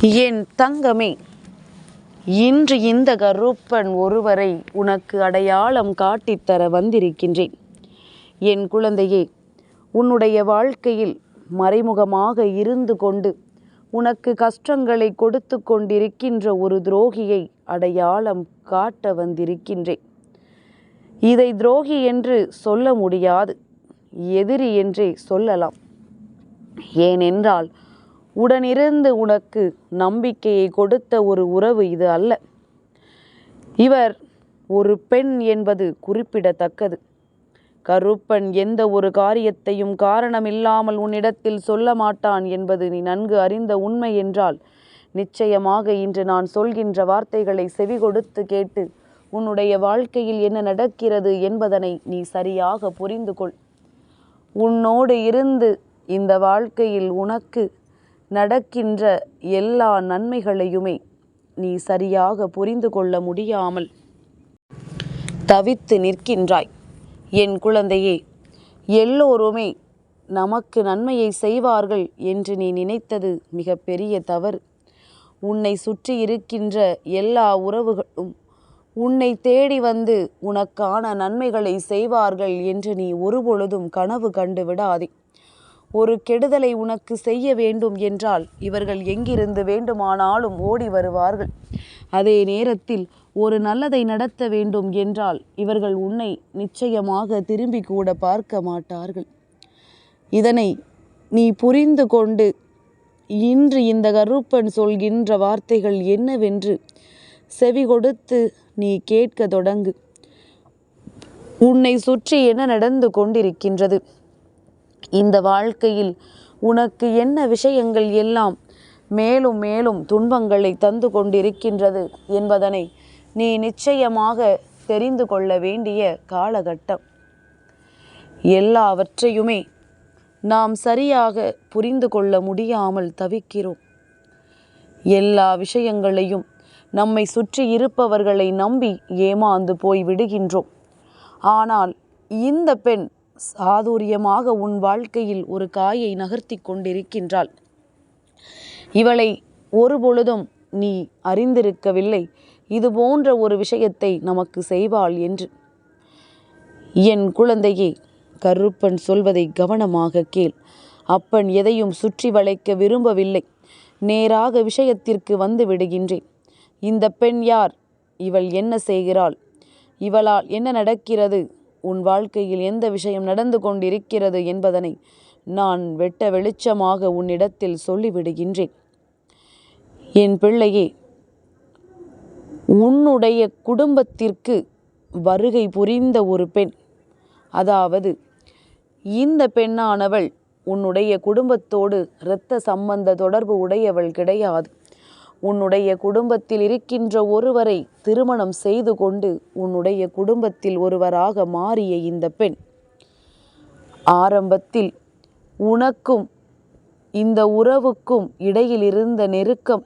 என் தங்கமே இன்று இந்த கருப்பன் ஒருவரை உனக்கு அடையாளம் காட்டித்தர வந்திருக்கின்றேன். என் குழந்தையே உன்னுடைய வாழ்க்கையில் மறைமுகமாக இருந்து கொண்டு உனக்கு கஷ்டங்களை கொடுத்து கொண்டிருக்கின்ற ஒரு துரோகியை அடையாளம் காட்ட வந்திருக்கின்றேன். இதை துரோகி என்று சொல்ல முடியாது எதிரி என்றே சொல்லலாம். ஏனென்றால் உடனிருந்து உனக்கு நம்பிக்கையை கொடுத்த ஒரு உறவு இது அல்ல. இவர் ஒரு பெண் என்பது குறிப்பிடத்தக்கது. கருப்பன் எந்த ஒரு காரியத்தையும் காரணமில்லாமல் உன்னிடத்தில் சொல்ல மாட்டான் என்பது நீ நன்கு அறிந்த உண்மை என்றால் நிச்சயமாக இன்று நான் சொல்கின்ற வார்த்தைகளை செவி கொடுத்து கேட்டு உன்னுடைய வாழ்க்கையில் என்ன நடக்கிறது என்பதனை நீ சரியாக புரிந்து கொள் உன்னோடு இருந்து இந்த வாழ்க்கையில் உனக்கு நடக்கின்ற எல்லா நன்மைகளையுமே நீ சரியாக புரிந்து கொள்ள முடியாமல் தவித்து நிற்கின்றாய். என் குழந்தையே எல்லோருமே நமக்கு நன்மையை செய்வார்கள் என்று நீ நினைத்தது மிக பெரிய தவறு. உன்னை சுற்றி இருக்கின்ற எல்லா உறவுகளும் உன்னை தேடி வந்து உனக்கான நன்மைகளை செய்வார்கள் என்று நீ ஒருபொழுதும் கனவு கண்டு விடாதே. ஒரு கெடுதலை உனக்கு செய்ய வேண்டும் என்றால் இவர்கள் எங்கிருந்து வேண்டுமானாலும் ஓடி வருவார்கள். அதே நேரத்தில் ஒரு நல்லதை நடத்த வேண்டும் என்றால் இவர்கள் உன்னை நிச்சயமாக திரும்பி கூட பார்க்க மாட்டார்கள். இதனை நீ புரிந்து கொண்டு இன்று இந்த கருப்பன் சொல்கின்ற வார்த்தைகள் என்னவென்று செவி கொடுத்து நீ கேட்க தொடங்கு. உன்னை சுற்றி என்ன நடந்து கொண்டிருக்கின்றது? இந்த வாழ்க்கையில் உனக்கு என்ன விஷயங்கள் எல்லாம் மேலும் மேலும் துன்பங்களை தந்து கொண்டிருக்கின்றது என்பதனை நீ நிச்சயமாக தெரிந்து கொள்ள வேண்டிய காலகட்டம். எல்லாவற்றையுமே நாம் சரியாக புரிந்து கொள்ள முடியாமல் தவிக்கிறோம். எல்லா விஷயங்களையும் நம்மை சுற்றி இருப்பவர்களை நம்பி ஏமாந்து போய் விடுகின்றோம். ஆனால் இந்த பெண் சாதுரியமாக உன் வாழ்க்கையில் ஒரு காயை நகர்த்தி கொண்டிருக்கின்றாள். இவளை ஒருபொழுதும் நீ அறிந்திருக்கவில்லை. இது போன்ற ஒரு விஷயத்தை நமக்கு செய்வாள் என்று. என் குழந்தையே கருப்பன் சொல்வதை கவனமாக கேள். அப்பன் எதையும் சுற்றி வளைக்க விரும்பவில்லை. நேராக விஷயத்திற்கு வந்து விடுகின்றேன். இந்த பெண் யார்? இவள் என்ன செய்கிறாள்? இவளால் என்ன நடக்கிறது? உன் வாழ்க்கையில் எந்த விஷயம் நடந்து கொண்டிருக்கிறது என்பதனை நான் வெட்ட வெளிச்சமாக உன்னிடத்தில் சொல்லிவிடுகின்றேன். என் பிள்ளையே உன்னுடைய குடும்பத்திற்கு வருகை புரிந்த ஒரு பெண். அதாவது இந்த பெண்ணானவள் உன்னுடைய குடும்பத்தோடு இரத்த சம்பந்த தொடர்பு உடையவள் கிடையாது. உன்னுடைய குடும்பத்தில் இருக்கின்ற ஒருவரை திருமணம் செய்து கொண்டு உன்னுடைய குடும்பத்தில் ஒருவராக மாறிய இந்த பெண். ஆரம்பத்தில் உனக்கும் இந்த உறவுக்கும் இடையில் இருந்த நெருக்கம்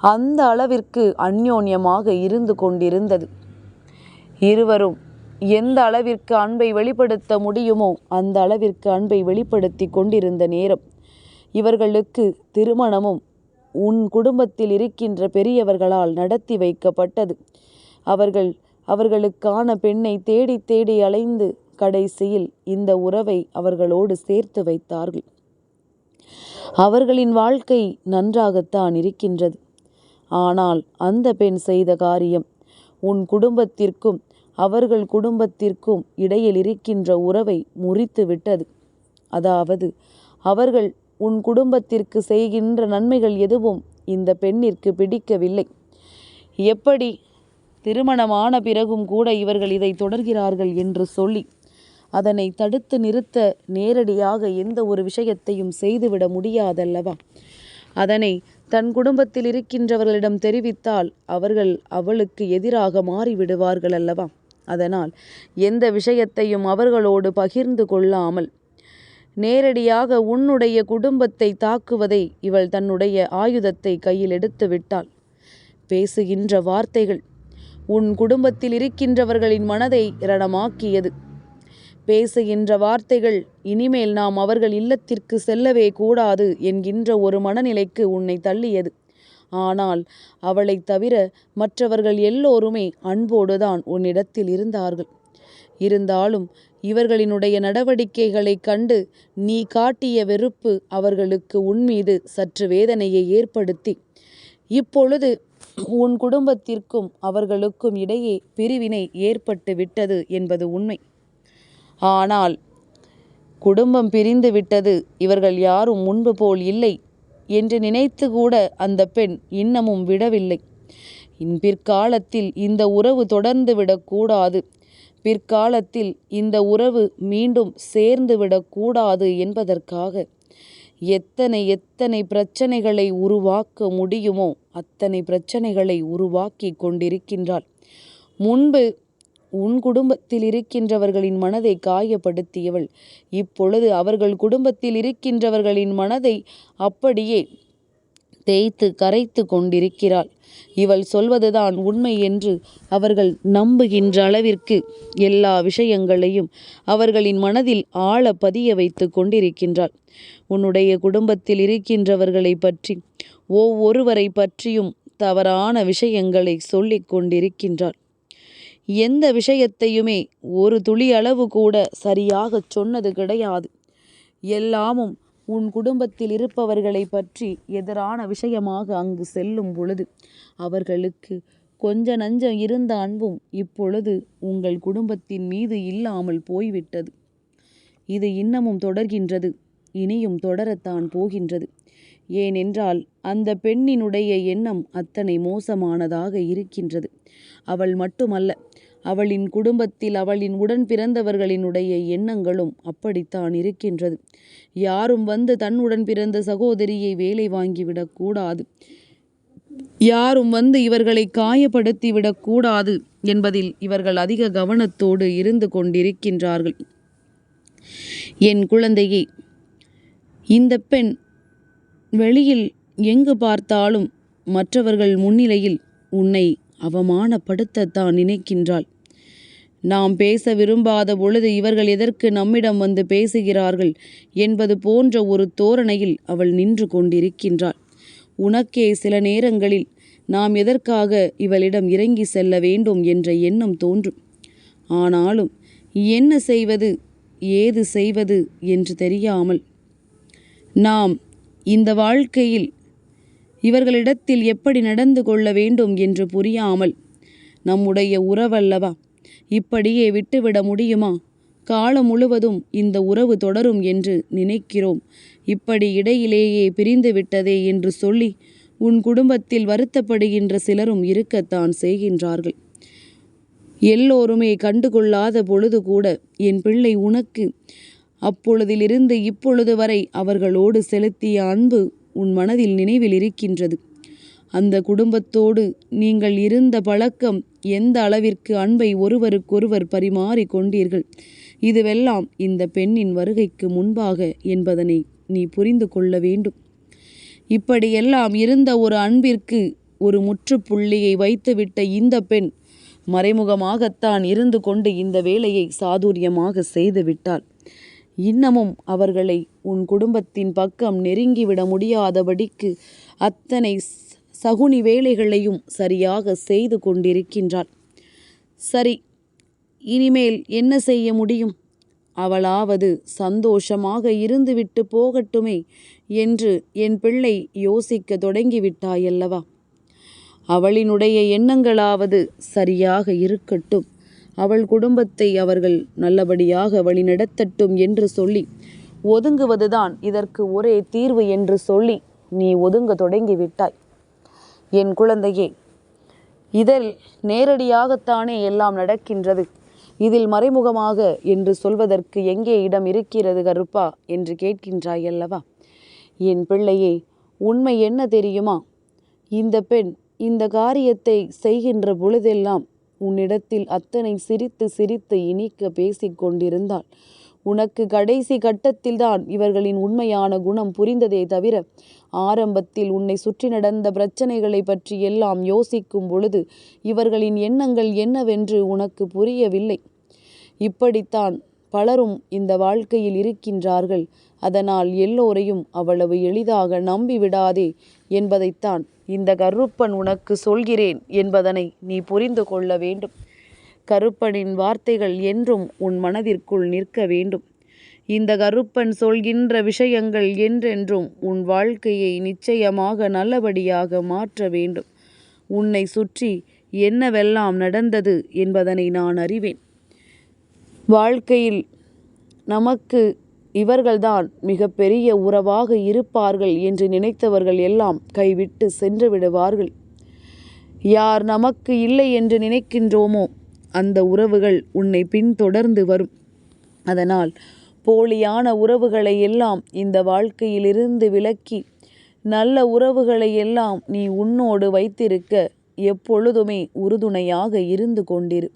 அந்த அளவிற்கு அந்யோன்யமாக இருந்து கொண்டிருந்தது. இருவரும் எந்த அளவிற்கு அன்பை வெளிப்படுத்த முடியுமோ அந்த அளவிற்கு அன்பை வெளிப்படுத்தி கொண்டிருந்த நேரம் இவர்களுக்கு திருமணமும் உன் குடும்பத்தில் இருக்கின்ற பெரியவர்களால் நடத்தி வைக்கப்பட்டது. அவர்கள் அவர்களுக்கான பெண்ணை தேடி தேடி அலைந்து கடைசியில் இந்த உறவை அவர்களோடு சேர்த்து வைத்தார்கள். அவர்களின் வாழ்க்கை நன்றாகத்தான் இருக்கின்றது. ஆனால் அந்த பெண் செய்த காரியம் உன் குடும்பத்திற்கும் அவர்கள் குடும்பத்திற்கும் இடையில் இருக்கின்ற உறவை முறித்து விட்டது அதாவது அவர்கள் உன் குடும்பத்திற்கு செய்கின்ற நன்மைகள் எதுவும் இந்த பெண்ணிற்கு பிடிக்கவில்லை. எப்படி? திருமணமான பிறகும் கூட இவர்கள் இதை தொடர்கிறார்கள் என்று சொல்லி அதனை தடுத்து நிறுத்த நேரடியாக எந்த ஒரு விஷயத்தையும் செய்துவிட முடியாதல்லவா? அதனை தன் குடும்பத்தில் இருக்கின்றவர்களிடம் தெரிவித்தால் அவர்கள் அவளுக்கு எதிராக மாறிவிடுவார்கள் அல்லவா அதனால் எந்த விஷயத்தையும் அவர்களோடு பகிர்ந்து கொள்ளாமல் நேரடியாக உன்னுடைய குடும்பத்தை தாக்குவதை இவள் தன்னுடைய ஆயுதத்தை கையில் எடுத்து விட்டாள். பேசுகின்ற வார்த்தைகள் உன் குடும்பத்தில் இருக்கின்றவர்களின் மனதை ரணமாக்கியது. பேசுகின்ற வார்த்தைகள் இனிமேல் நாம் அவர்கள் இல்லத்திற்கு செல்லவே கூடாது என்கின்ற ஒரு மனநிலைக்கு உன்னை தள்ளியது. ஆனால் அவளை தவிர மற்றவர்கள் எல்லோருமே அன்போடுதான் உன்னிடத்தில் இருந்தார்கள். இருந்தாலும் இவர்களினுடைய நடவடிக்கைகளைக் கண்டு நீ காட்டிய வெறுப்பு அவர்களுக்கு உன்மீது சற்று வேதனையை ஏற்படுத்தி. இப்பொழுது உன் குடும்பத்திற்கும் அவர்களுக்கும் இடையே பிரிவினை ஏற்பட்டு விட்டது என்பது உண்மை. ஆனால் குடும்பம் பிரிந்து விட்டது இவர்கள் யாரும் முன்பு போல் இல்லை என்று நினைத்து கூட அந்த பெண் இன்னமும் விடவில்லை. இன் பிற்காலத்தில் இந்த உறவு தொடர்ந்து விடக்கூடாது. பிற்காலத்தில் இந்த உறவு மீண்டும் சேர்ந்துவிடக் கூடாது என்பதற்காக எத்தனை எத்தனை பிரச்சனைகளை உருவாக்க முடியுமோ அத்தனை பிரச்சனைகளை உருவாக்கி கொண்டிருக்கின்றாள். முன்பு உன் குடும்பத்தில் இருக்கின்றவர்களின் மனதை காயப்படுத்தியவள் இப்பொழுது அவர்கள் குடும்பத்தில் இருக்கின்றவர்களின் மனதை அப்படியே தேய்த்து கரைத்து கொண்டிருக்கிறாள். இவள் சொல்வதுதான் உண்மை என்று அவர்கள் நம்புகின்ற அளவிற்கு எல்லா விஷயங்களையும் அவர்களின் மனதில் ஆழ பதிய வைத்து கொண்டிருக்கின்றாள். உன்னுடைய குடும்பத்தில் இருக்கின்றவர்களை பற்றி ஒவ்வொருவரை பற்றியும் தவறான விஷயங்களை சொல்லிக் கொண்டிருக்கின்றாள். எந்த விஷயத்தையுமே ஒரு துளி அளவு கூட சரியாகச் சொன்னது கிடையாது. எல்லாமும் உன் குடும்பத்தில் இருப்பவர்களை பற்றி எதிரான விஷயமாக அங்கு செல்லும் பொழுது அவர்களுக்கு கொஞ்ச நஞ்சம் இருந்த அன்பும் இப்பொழுது உங்கள் குடும்பத்தின் மீது இல்லாமல் போய்விட்டது. இது இன்னமும் தொடர்கின்றது இனியும் தொடரத்தான் போகின்றது. ஏனென்றால் அந்த பெண்ணினுடைய எண்ணம் அத்தனை மோசமானதாக இருக்கின்றது. அவள் மட்டுமல்ல அவளின் குடும்பத்தில் அவளின் உடன் பிறந்தவர்களினுடைய எண்ணங்களும் அப்படித்தான் இருக்கின்றது. யாரும் வந்து தன்னுடன் பிறந்த சகோதரியை வேலை வாங்கிவிடக்கூடாது யாரும் வந்து இவர்களை காயப்படுத்தி விடக்கூடாது என்பதில் இவர்கள் அதிக கவனத்தோடு இருந்து கொண்டிருக்கின்றார்கள். என் குழந்தையே இந்த பெண் வெளியில் எங்கு பார்த்தாலும் மற்றவர்கள் முன்னிலையில் உன்னை அவமானப்படுத்தத்தான் நினைக்கின்றாள். நாம் பேச விரும்பாத பொழுது இவர்கள் எதற்கு நம்மிடம் வந்து பேசுகிறார்கள் என்பது போன்ற ஒரு தோரணையில் அவள் நின்று கொண்டிருக்கின்றாள். உனக்கே சில நேரங்களில் நாம் எதற்காக இவளிடம் இறங்கி செல்ல வேண்டும் என்ற எண்ணம் தோன்றும். ஆனாலும் என்ன செய்வது ஏது செய்வது என்று தெரியாமல் நாம் இந்த வாழ்க்கையில் இவர்களிடத்தில் எப்படி நடந்து கொள்ள வேண்டும் என்று புரியாமல் நம்முடைய உறவல்லவா? இப்படியே விட்டுவிட முடியுமா? காலம் முழுவதும் இந்த உறவு தொடரும் என்று நினைக்கிறோம். இப்படி இடையிலேயே பிரிந்து விட்டதே என்று சொல்லி உன் குடும்பத்தில் வருத்தப்படுகின்ற சிலரும் இருக்கத்தான் செய்கின்றார்கள். எல்லோருமே கண்டுகொள்ளாத பொழுது கூட என் பிள்ளை உனக்கு அப்பொழுதிலிருந்து இப்பொழுது வரை அவர்களோடு செலுத்திய அன்பு உன் மனதில் நினைவில் இருக்கின்றது. அந்த குடும்பத்தோடு நீங்கள் இருந்த பழக்கம் எந்த அளவிற்கு அன்பை ஒருவருக்கொருவர் பரிமாறி கொண்டீர்கள்? இதுவெல்லாம் இந்த பெண்ணின் வருகைக்கு முன்பாக என்பதனை நீ புரிந்து கொள்ள வேண்டும். இப்படியெல்லாம் இருந்த ஒரு அன்பிற்கு ஒரு முற்றுப்புள்ளியை வைத்துவிட்ட இந்த பெண் மறைமுகமாகத்தான் இருந்து கொண்டு இந்த வேலையை சாதுரியமாக செய்துவிட்டாள் இன்னமும் அவர்களை உன் குடும்பத்தின் பக்கம் நெருங்கிவிட முடியாதபடிக்கு அத்தனை சகுனி வேலைகளையும் சரியாக செய்து கொண்டிருக்கின்றாள். சரி இனிமேல் என்ன செய்ய முடியும்? அவளாவது சந்தோஷமாக இருந்துவிட்டு போகட்டுமே என்று என் பிள்ளை யோசிக்க தொடங்கிவிட்டாயல்லவா? அவளினுடைய எண்ணங்களாவது சரியாக இருக்கட்டும். அவள் குடும்பத்தை அவர்கள் நல்லபடியாக வழிநடத்தட்டும் என்று சொல்லி ஒதுங்குவதுதான் இதற்கு ஒரே தீர்வு என்று சொல்லி நீ ஒதுங்க தொடங்கிவிட்டாய். என் குழந்தையே இதில் நேரடியாகத்தானே எல்லாம் நடக்கின்றது. இதில் மறைமுகமாக என்று சொல்வதற்கு எங்கே இடம் இருக்கிறது கருப்பா? என்று கேட்கின்றாய் அல்லவா? என் பிள்ளையே உண்மை என்ன தெரியுமா? இந்த பெண் இந்த காரியத்தை செய்கின்ற பொழுதெல்லாம் உன்னிடத்தில் அத்தனை சிரித்து சிரித்து இனிக்க பேசிக் கொண்டிருந்தாள். உனக்கு கடைசி கட்டத்தில்தான் இவர்களின் உண்மையான குணம் புரிந்ததே தவிர ஆரம்பத்தில் உன்னை சுற்றி நடந்த பிரச்சனைகளை பற்றி எல்லாம் யோசிக்கும் பொழுது இவர்களின் எண்ணங்கள் என்னவென்று உனக்கு புரியவில்லை. இப்படித்தான் பலரும் இந்த வாழ்க்கையில் இருக்கின்றார்கள். அதனால் எல்லோரையும் அவ்வளவு எளிதாக நம்பிவிடாதே என்பதைத்தான் இந்த கருப்பன் உனக்கு சொல்கிறேன் என்பதனை நீ புரிந்து கொள்ள வேண்டும். கருப்பனின் வார்த்தைகள் என்றும் உன் மனதிற்குள் நிற்க வேண்டும். இந்த கருப்பன் சொல்கின்ற விஷயங்கள் என்றென்றும் உன் வாழ்க்கையை நிச்சயமாக நல்லபடியாக மாற்ற வேண்டும். உன்னை சுற்றி என்னவெல்லாம் நடந்தது என்பதனை நான் அறிவேன். வாழ்க்கையில் நமக்கு இவர்கள்தான் மிகப்பெரிய உறவாக இருப்பார்கள் என்று நினைத்தவர்கள் எல்லாம் கைவிட்டு சென்று விடுவார்கள். யார் நமக்கு இல்லை என்று நினைக்கின்றோமோ அந்த உறவுகள் உன்னை பின்தொடர்ந்து வரும். அதனால் போலியான உறவுகளை எல்லாம் இந்த வாழ்க்கையிலிருந்து விலக்கி நல்ல உறவுகளை எல்லாம் நீ உன்னோடு வைத்திருக்க எப்பொழுதுமே உறுதுணையாக இருந்து கொண்டிரு.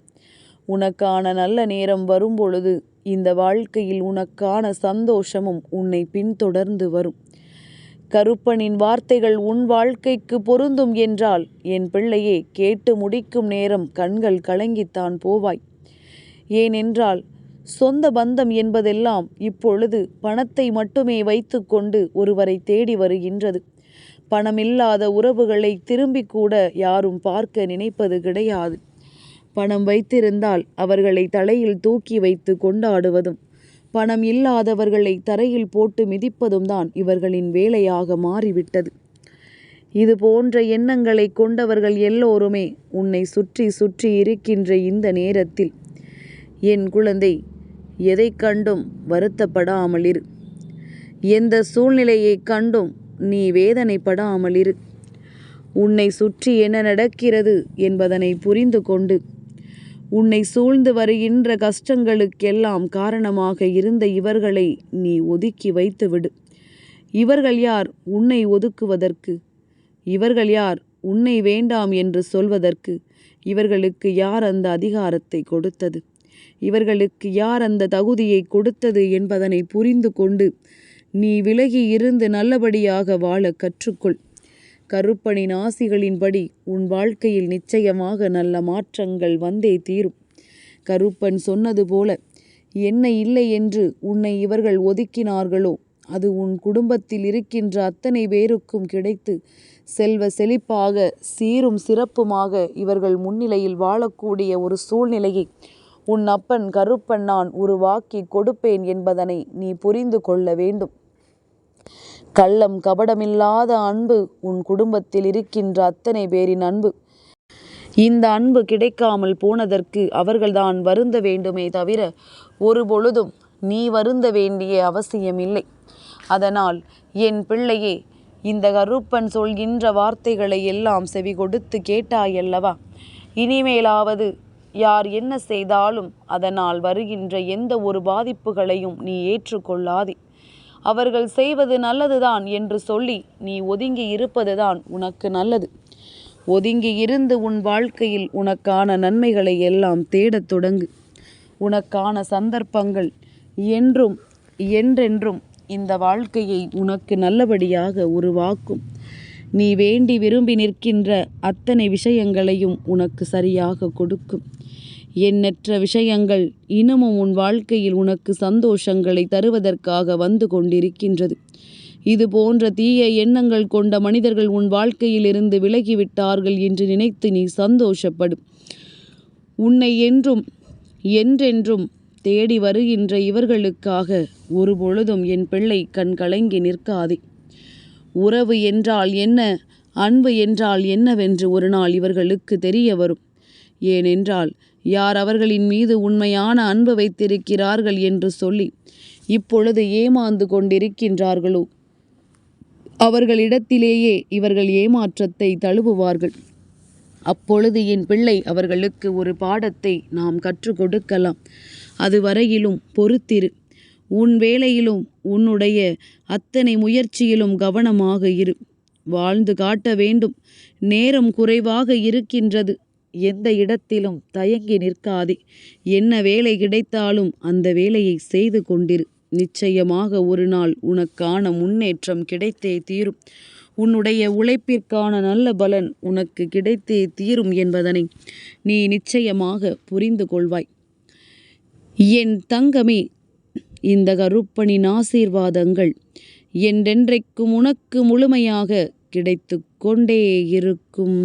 உனக்கான நல்ல நேரம் வரும்பொழுது இந்த வாழ்க்கையில் உனக்கான சந்தோஷமும் உன்னை பின்தொடர்ந்து வரும். கருப்பனின் வார்த்தைகள் உன் வாழ்க்கைக்கு பொருந்தும் என்றால் என் பிள்ளையே கேட்டு முடிக்கும் நேரம் கண்கள் கலங்கித்தான் போவாய். ஏனென்றால் சொந்த பந்தம் என்பதெல்லாம் இப்பொழுது பணத்தை மட்டுமே வைத்துக்கொண்டு ஒருவரை தேடி வருகின்றது. பணமில்லாத உறவுகளை திரும்பி கூட யாரும் பார்க்க நினைப்பது கிடையாது. பணம் வைத்திருந்தால் அவர்களை தலையில் தூக்கி வைத்து கொண்டாடுவதும் பணம் இல்லாதவர்களை தரையில் போட்டு மிதிப்பதும் தான் இவர்களின் வேலையாக மாறிவிட்டது. இது போன்ற எண்ணங்களை கொண்டவர்கள் எல்லோருமே உன்னை சுற்றி சுற்றி இருக்கின்ற இந்த நேரத்தில் என் குழந்தை எதை கண்டும் வருத்தப்படாமல் இரு எந்த சூழ்நிலையை கண்டும் நீ வேதனைப்படாமல் இரு உன்னை சுற்றி என்ன நடக்கிறது என்பதனை புரிந்து கொண்டு உன்னை சூழ்ந்து வருகின்ற கஷ்டங்களுக்கெல்லாம் காரணமாக இருந்த இவர்களை நீ ஒதுக்கி வைத்துவிடு. இவர்கள் யார் உன்னை ஒதுக்குவதற்கு? இவர்கள் யார் உன்னை வேண்டாம் என்று சொல்வதற்கு? இவர்களுக்கு யார் அந்த அதிகாரத்தை கொடுத்தது? இவர்களுக்கு யார் அந்த தகுதியை கொடுத்தது என்பதனை புரிந்து கொண்டு நீ விலகி இருந்து நல்லபடியாக வாழ கற்றுக்கொள். கருப்பனின் ஆசிகளின்படி உன் வாழ்க்கையில் நிச்சயமாக நல்ல மாற்றங்கள் வந்தே தீரும். கருப்பன் சொன்னது போல என்ன இல்லை என்று உன்னை இவர்கள் ஒதுக்கினார்களோ? அது உன் குடும்பத்தில் இருக்கின்ற அத்தனை பேருக்கும் கிடைத்து செல்வ செழிப்பாக சீரும் சிறப்புமாக இவர்கள் முன்னிலையில் வாழக்கூடிய ஒரு சூழ்நிலையை உன் அப்பன் கருப்பன் நான் உருவாக்கி கொடுப்பேன் என்பதனை நீ புரிந்து கொள்ள வேண்டும். கள்ளம் கபடமில்லாத அன்பு உன் குடும்பத்தில் இருக்கின்ற அத்தனை பேரின் அன்பு. இந்த அன்பு கிடைக்காமல் போனதற்கு அவர்கள்தான் வருந்த வேண்டுமே தவிர ஒரு பொழுதும் நீ வருந்த வேண்டிய அவசியமில்லை. அதனால் என் பிள்ளையே இந்த கருப்பன் சொல்கின்ற வார்த்தைகளை எல்லாம் செவி கொடுத்து கேட்டாயல்லவா? இனிமேலாவது யார் என்ன செய்தாலும் அதனால் வருகின்ற எந்த ஒரு பாதிப்புகளையும் நீ ஏற்றுக்கொள்ளாதே. அவர்கள் செய்வது நல்லதுதான் என்று சொல்லி நீ ஒதுங்கி இருப்பதுதான் உனக்கு நல்லது. ஒதுங்கி இருந்து உன் வாழ்க்கையில் உனக்கான நன்மைகளை எல்லாம் தேடத் தொடங்கு. உனக்கான சந்தர்ப்பங்கள் என்றும் என்றென்றும் இந்த வாழ்க்கையை உனக்கு நல்லபடியாக உருவாக்கும். நீ வேண்டி விரும்பி நிற்கின்ற அத்தனை விஷயங்களையும் உனக்கு சரியாக கொடுக்கும். எண்ணற்ற விஷயங்கள் இன்னமும் உன் வாழ்க்கையில் உனக்கு சந்தோஷங்களை தருவதற்காக வந்து கொண்டிருக்கின்றது. இது போன்ற தீய எண்ணங்கள் கொண்ட மனிதர்கள் உன் வாழ்க்கையிலிருந்து விலகிவிட்டார்கள் என்று நினைத்து நீ சந்தோஷப்படும் உன்னை என்றும் என்றென்றும் தேடி வருகின்ற இவர்களுக்காக ஒரு பொழுதும் என் பிள்ளை கண் கலங்கி நிற்காதே. உறவு என்றால் என்ன? அன்பு என்றால் என்னவென்று ஒரு நாள் இவர்களுக்கு தெரிய வரும். ஏனென்றால் யார் அவர்களின் மீது உண்மையான அன்பு வைத்திருக்கிறார்கள் என்று சொல்லி இப்பொழுது ஏமாந்து கொண்டிருக்கின்றார்களோ? அவர்களிடத்திலேயே இவர்கள் ஏமாற்றத்தை தழுவுவார்கள். அப்பொழுது என் பிள்ளை அவர்களுக்கு ஒரு பாடத்தை நாம் கற்றுக் கொடுக்கலாம். அதுவரையிலும் பொறுத்திரு. உன் வேலையிலும் உன்னுடைய அத்தனை முயற்சியிலும் கவனமாக இரு. வாழ்ந்து காட்ட வேண்டும். நேரம் குறைவாக இருக்கின்றது. எந்த இடத்திலும் தயங்கி நிற்காதே. என்ன வேலை கிடைத்தாலும் அந்த வேலையை செய்து கொண்டிரு. நிச்சயமாக ஒரு நாள் உனக்கான முன்னேற்றம் கிடைத்தே தீரும். உன்னுடைய உழைப்பிற்கான நல்ல பலன் உனக்கு கிடைத்தே தீரும் என்பதனை நீ நிச்சயமாக புரிந்து கொள்வாய். என் தங்கமே இந்த கருப்பனின் ஆசீர்வாதங்கள் என்றென்றைக்கும் உனக்கு முழுமையாக கிடைத்து கொண்டே இருக்கும்.